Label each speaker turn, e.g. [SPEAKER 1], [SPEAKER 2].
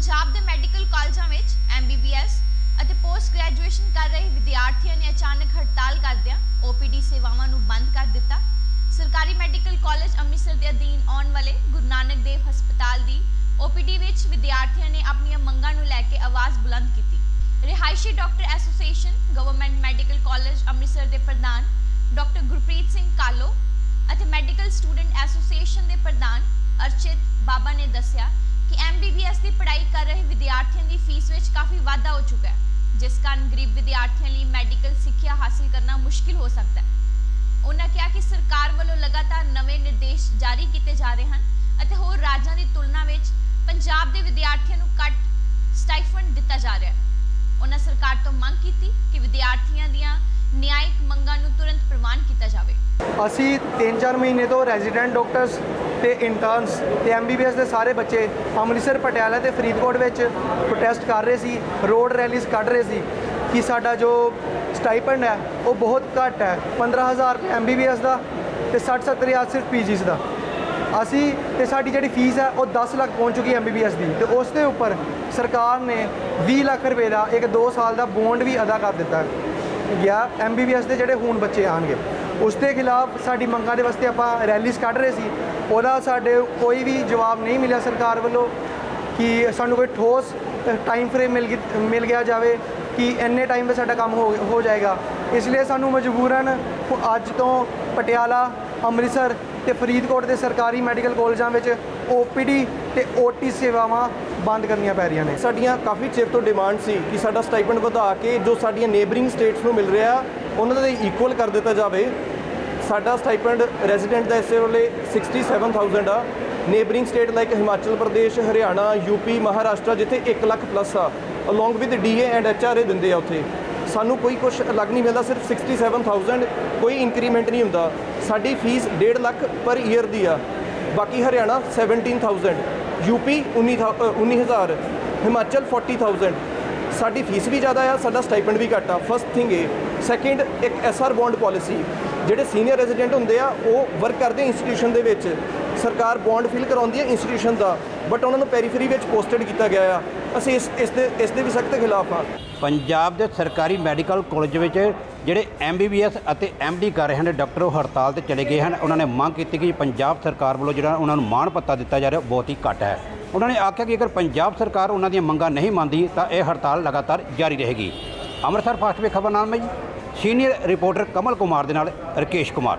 [SPEAKER 1] ਪੰਜਾਬ ਦੇ ਮੈਡੀਕਲ ਕਾਲਜਾਂ ਵਿੱਚ ਐਮਬੀਬੀਐਸ ਅਤੇ ਪੋਸਟ ਗ੍ਰੈਜੂਏਸ਼ਨ ਕਰ ਰਹੇ ਵਿਦਿਆਰਥੀਆਂ ਨੇ ਅਚਾਨਕ ਹੜਤਾਲ ਕਰਦਿਆਂ ਓਪੀਡੀ ਸੇਵਾਵਾਂ ਨੂੰ ਬੰਦ ਕਰ ਦਿੱਤਾ। ਸਰਕਾਰੀ ਮੈਡੀਕਲ ਕਾਲਜ ਅੰਮ੍ਰਿਤਸਰ ਦੇ ਅਧੀਨ ਆਉਣ ਵਾਲੇ ਗੁਰੂ ਨਾਨਕ ਦੇਵ ਹਸਪਤਾਲ ਦੀ ਓਪੀਡੀ ਵਿੱਚ ਵਿਦਿਆਰਥੀਆਂ ਨੇ ਆਪਣੀਆਂ ਮੰਗਾਂ ਨੂੰ ਲੈ ਕੇ ਆਵਾਜ਼ ਬੁਲੰਦ ਕੀਤੀ। ਰਿਹਾਇਸ਼ੀ doctor association, government medical college Amritsar ਦੇ ਪ੍ਰਧਾਨ ਡਾਕਟਰ ਗੁਰਪ੍ਰੀਤ ਸਿੰਘ ਕਾਲੋ ਅਤੇ ਮੈਡੀਕਲ ਸਟੂਡੈਂਟ ਐਸੋਸੀਏਸ਼ਨ ਦੇ ਪ੍ਰਧਾਨ ਅਰਚਿਤ ਬਾਬਾ ਨੇ ਦੱਸਿਆ ਕਿ ਐਮਬੀਬੀਐਸ ਦੀ ਪੜ੍ਹਾਈ ਕਰ ਰਹੇ ਵਿਦਿਆਰਥੀਆਂ ਦੀ ਫੀਸ ਵਿੱਚ ਕਾਫੀ ਵਾਧਾ ਹੋ ਚੁੱਕਾ ਹੈ, ਜਿਸ ਕਾਰਨ ਗਰੀਬ ਵਿਦਿਆਰਥੀਆਂ ਲਈ ਮੈਡੀਕਲ ਸਿੱਖਿਆ ਹਾਸਲ ਕਰਨਾ ਮੁਸ਼ਕਿਲ ਹੋ ਸਕਦਾ ਹੈ। ਉਹਨਾਂ ਕਿਹਾ ਕਿ ਸਰਕਾਰ ਵੱਲੋਂ ਲਗਾਤਾਰ ਨਵੇਂ ਨਿਰਦੇਸ਼ ਜਾਰੀ ਕੀਤੇ ਜਾ ਰਹੇ ਹਨ ਅਤੇ ਹੋਰ ਰਾਜਾਂ ਦੀ ਤੁਲਨਾ ਵਿੱਚ ਪੰਜਾਬ ਦੇ ਵਿਦਿਆਰਥੀਆਂ ਨੂੰ ਘੱਟ ਸਟਾਈਫੰਡ ਦਿੱਤਾ ਜਾ ਰਿਹਾ ਹੈ। ਉਹਨਾਂ ਸਰਕਾਰ ਤੋਂ ਮੰਗ ਕੀਤੀ ਕਿ ਵਿਦਿਆਰਥੀਆਂ ਦੀਆਂ ਨਿਆਇਕ ਮੰਗਾਂ ਨੂੰ ਤੁਰੰਤ ਪ੍ਰਵਾਨ ਕੀਤਾ ਜਾਵੇ।
[SPEAKER 2] ਅਸੀਂ 3-4 ਮਹੀਨੇ ਤੋਂ ਰੈਜ਼ੀਡੈਂਟ ਡਾਕਟਰਸ ਤੇ ਇੰਟਰਨਸ ਤੇ ਐਮਬੀਬੀਐਸ ਦੇ ਸਾਰੇ ਬੱਚੇ ਅੰਮ੍ਰਿਤਸਰ, ਪਟਿਆਲਾ ਤੇ ਫਰੀਦਕੋਟ ਵਿੱਚ ਪ੍ਰੋਟੈਸਟ ਕਰ ਰਹੇ ਸੀ ਰੋਡ ਰੈਲੀਜ਼ ਕੱਢ ਰਹੇ ਸੀ ਕਿ ਸਾਡਾ ਜੋ ਸਟਾਈਪੈਂਡ ਹੈ, ਉਹ ਬਹੁਤ ਘੱਟ ਹੈ। 15000 ਰੁਪਏ ਐਮਬੀਬੀਐਸ ਦਾ ਤੇ 60-70 ਹਜ਼ਾਰ ਸਿਰਫ ਪੀਜੀਸ ਦਾ। ਅਸੀਂ ਤੇ ਸਾਡੀ ਜਿਹੜੀ ਫੀਸ ਹੈ, ਉਹ 10 ਲੱਖ ਪਹੁੰਚ ਚੁੱਕੀ ਹੈ ਐਮਬੀਬੀਐਸ ਦੀ। ਤੇ ਉਸ ਦੇ ਉੱਪਰ ਸਰਕਾਰ ਨੇ 20 ਲੱਖ ਰੁਪਏ ਦਾ ਇੱਕ 2 ਸਾਲ ਦਾ ਬੌਂਡ ਵੀ ਅਦਾ ਕਰ ਦਿੱਤਾ ਗਿਆ ਐਮਬੀਬੀਐਸ ਦੇ ਜਿਹੜੇ ਹੁਣ ਬੱਚੇ ਆਣਗੇ ਉਸ ਦੇ ਖਿਲਾਫ ਸਾਡੀ ਮੰਗਾਂ ਦੇ ਵਾਸਤੇ ਆਪਾਂ ਰੈਲੀਜ਼ ਕੱਢ ਰਹੇ ਸੀ। ਉਹਦਾ ਸਾਡੇ ਕੋਈ ਵੀ ਜਵਾਬ ਨਹੀਂ ਮਿਲਿਆ ਸਰਕਾਰ ਵੱਲੋਂ ਕਿ ਸਾਨੂੰ ਕੋਈ ਠੋਸ ਟਾਈਮ ਫਰੇਮ ਮਿਲ ਗਿ- ਮਿਲ ਗਿਆ ਜਾਵੇ ਕਿ ਇੰਨੇ ਟਾਈਮ ਵਿੱਚ ਸਾਡਾ ਕੰਮ ਹੋ ਹੋ ਜਾਏਗਾ। ਇਸ ਲਈ ਸਾਨੂੰ ਮਜਬੂਰਨ ਹੁ- ਅੱਜ ਤੋਂ ਪਟਿਆਲਾ, ਅੰਮ੍ਰਿਤਸਰ ਤੇ ਫਰੀਦਕੋਟ ਦੇ ਸਰਕਾਰੀ ਮੈਡੀਕਲ ਕਾਲਜਾਂ ਵਿੱਚ ਓਪੀਡੀ ਤੇ ਓਟੀ ਸੇਵਾਵਾਂ ਬੰਦ ਕਰਨੀਆਂ ਪੈ ਰਹੀਆਂ ਨੇ।
[SPEAKER 3] ਸਾਡੀਆਂ ਕਾਫੀ ਚਿਰ ਤੋਂ ਡਿਮਾਂਡ ਸੀ ਕਿ ਸਾਡਾ ਸਟਾਈਪੈਂਡ ਵਧਾ ਕੇ ਜੋ ਸਾਡੀਆਂ ਨੇਬਰਿੰਗ ਸਟੇਟਸ ਨੂੰ ਮਿਲ ਰਿਹਾ, ਉਹਨਾਂ ਦੇ ਇਕੁਅਲ ਕਰ ਦਿੱਤਾ ਜਾਵੇ। ਸਾਡਾ ਸਟਾਈਪੈਂਡ ਰੈਜ਼ੀਡੈਂਟ ਦਾ ਇਸੇ ਵੇਲੇ 67000 ਆ। Neighbouring state like Himachal Pradesh, Haryana UP Maharashtra, ਜਿੱਥੇ 1 ਲੱਖ ਪਲੱਸ ਆ। Along with DA and HRA ਦਿੰਦੇ ਆ ਉੱਥੇ। ਸਾਨੂੰ ਕੋਈ ਕੁਝ ਅਲੱਗ ਨਹੀਂ ਮਿਲਦਾ, ਸਿਰਫ 67000 ਕੋਈ ਇਨਕਰੀਮੈਂਟ ਨਹੀਂ ਹੁੰਦਾ। ਸਾਡੀ ਫੀਸ 1.5 ਲੱਖ ਪਰ ਈਅਰ ਦੀ ਆ। ਬਾਕੀ ਹਰਿਆਣਾ 17000 ਯੂਪੀ 19000 19000 ਹਿਮਾਚਲ 40000 ਸਾਡੀ ਫੀਸ ਵੀ ਜ਼ਿਆਦਾ ਆ, ਸਾਡਾ ਸਟਾਈਪੈਂਡ ਵੀ ਘੱਟ ਆ। ਫਸਟ ਥਿੰਗ ਇਹ ਸੈਕਿੰਡ ਇੱਕ ਐਸਆਰ ਬੌਂਡ ਪਾਲਿਸੀ ਜਿਹੜੇ ਸੀਨੀਅਰ ਰੈਜ਼ੀਡੈਂਟ ਹੁੰਦੇ ਆ, ਉਹ ਵਰਕ ਕਰਦੇ ਇੰਸਟੀਟਿਊਸ਼ਨ ਦੇ ਵਿੱਚ। ਸਰਕਾਰ ਬੌਂਡ ਫਿਲ ਕਰਾਉਂਦੀ ਹੈ ਇੰਸਟੀਟਿਊਸ਼ਨ ਦਾ ਬਟ ਉਹਨਾਂ ਨੂੰ ਪੈਰੀਫਰੀ ਵਿੱਚ ਪੋਸਟਡ ਕੀਤਾ ਗਿਆ ਆ। ਅਸੀਂ ਇਸ ਇਸ ਦੇ ਇਸ ਦੇ ਵੀ ਸਖਤ ਖਿਲਾਫ ਆ।
[SPEAKER 4] ਪੰਜਾਬ ਦੇ ਸਰਕਾਰੀ ਮੈਡੀਕਲ ਕਾਲਜ ਵਿੱਚ ਜਿਹੜੇ ਐਮਬੀਬੀਐਸ ਅਤੇ ਐਮਡੀ ਕਰ ਰਹੇ ਹਨ, ਡਾਕਟਰ ਉਹ ਹੜਤਾਲ ਤੇ ਚਲੇ ਗਏ ਹਨ। ਉਹਨਾਂ ਨੇ ਮੰਗ ਕੀਤੀ ਕਿ ਪੰਜਾਬ ਸਰਕਾਰ ਵੱਲੋਂ ਜਿਹੜਾ ਉਹਨਾਂ ਨੂੰ ਮਾਣ ਪੱਤਾ ਦਿੱਤਾ ਜਾ ਰਿਹਾ, ਉਹ ਬਹੁਤ ਹੀ ਘੱਟ ਹੈ। ਉਹਨਾਂ ਨੇ ਆਖਿਆ ਕਿ ਅਗਰ ਪੰਜਾਬ ਸਰਕਾਰ ਉਹਨਾਂ ਦੀਆਂ ਮੰਗਾਂ ਨਹੀਂ ਮੰਨਦੀ, ਤਾਂ ਇਹ ਹੜਤਾਲ ਲਗਾਤਾਰ ਜਾਰੀ ਰਹੇਗੀ। ਅੰਮ੍ਰਿਤਸਰ ਫਾਸਟਵੇ ਵੇ ਜੀ, ਸੀਨੀਅਰ ਰਿਪੋਰਟਰ ਕਮਲ ਕੁਮਾਰ ਦੇ ਨਾਲ ਰਕੇਸ਼ ਕੁਮਾਰ।